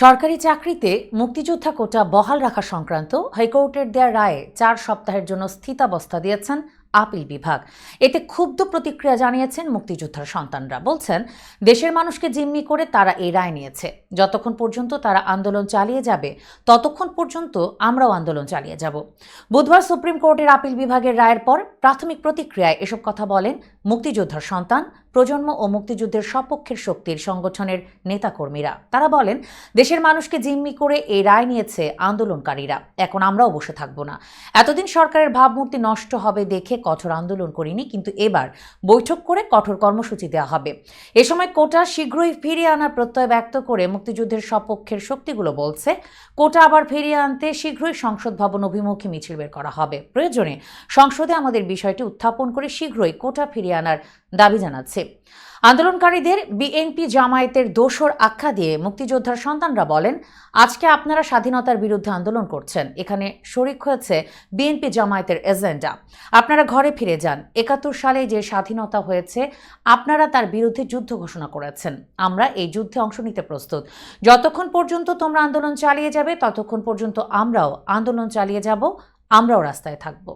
সরকারি চাকরিতে মুক্তিযোদ্ধা কোটা বহাল রাখা সংক্রান্ত হাইকোর্টের দেয়া রায়ে চার সপ্তাহের জন্য স্থিতাবস্থা দিয়েছেন আপিল বিভাগ। এতে ক্ষুব্ধ প্রতিক্রিয়া জানিয়েছেন মুক্তিযোদ্ধার সন্তানরা। বলছেন, দেশের মানুষকে জিম্মি করে তারা এই রায় নিয়েছে। যতক্ষণ পর্যন্ত তারা আন্দোলন চালিয়ে যাবে, ততক্ষণ পর্যন্ত আমরাও আন্দোলন চালিয়ে যাব। বুধবার সুপ্রিম কোর্টের আপিল বিভাগের রায়ের পর প্রাথমিক প্রতিক্রিয়ায় এসব কথা বলেন মুক্তিযোদ্ধার সন্তান, প্রজন্ম ও মুক্তিযুদ্ধের সপক্ষের শক্তির সংগঠনের নেতাকর্মীরা। তারা বলেন, দেশের মানুষকে জিম্মি করে এই রায় নিয়েছে আন্দোলনকারীরা। এখন আমরাও বসে থাকব না। এতদিন সরকারের ভাবমূর্তি নষ্ট হবে দেখে কঠোর আন্দোলন করিনি, কিন্তু এবার বৈঠক করে কঠোর কর্মসূচি দেওয়া হবে। এ সময় কোটা শীঘ্রই ফিরিয়ে আনার প্রত্যয় ব্যক্ত করে মুক্তিযুদ্ধের সপক্ষের শক্তিগুলো বলছে, কোটা আবার ফিরিয়ে আনতে শীঘ্রই সংসদ ভবন অভিমুখী মিছিল বের করা হবে। প্রয়োজনে সংসদে আমাদের বিষয়টি উত্থাপন করে শীঘ্রই কোটা ফিরিয়ে আনার দাবি জানাচ্ছে। আন্দোলনকারীদের বিএনপি জামায়াতের দোষর আখ্যা দিয়ে মুক্তিযোদ্ধার সন্তানরা বলেন, আজকে আপনারা স্বাধীনতার বিরুদ্ধে আন্দোলন করছেন, এখানে শরিক হয়েছে বিএনপি জামায়াতের এজেন্ডা। আপনারা ঘরে ফিরে যান। একাত্তর সালে যে স্বাধীনতা হয়েছে, আপনারা তার বিরুদ্ধে যুদ্ধ ঘোষণা করেছেন। আমরা এই যুদ্ধে অংশ নিতে প্রস্তুত। যতক্ষণ পর্যন্ত তোমরা আন্দোলন চালিয়ে যাবে, ততক্ষণ পর্যন্ত আমরাও আন্দোলন চালিয়ে যাব, আমরাও রাস্তায় থাকব।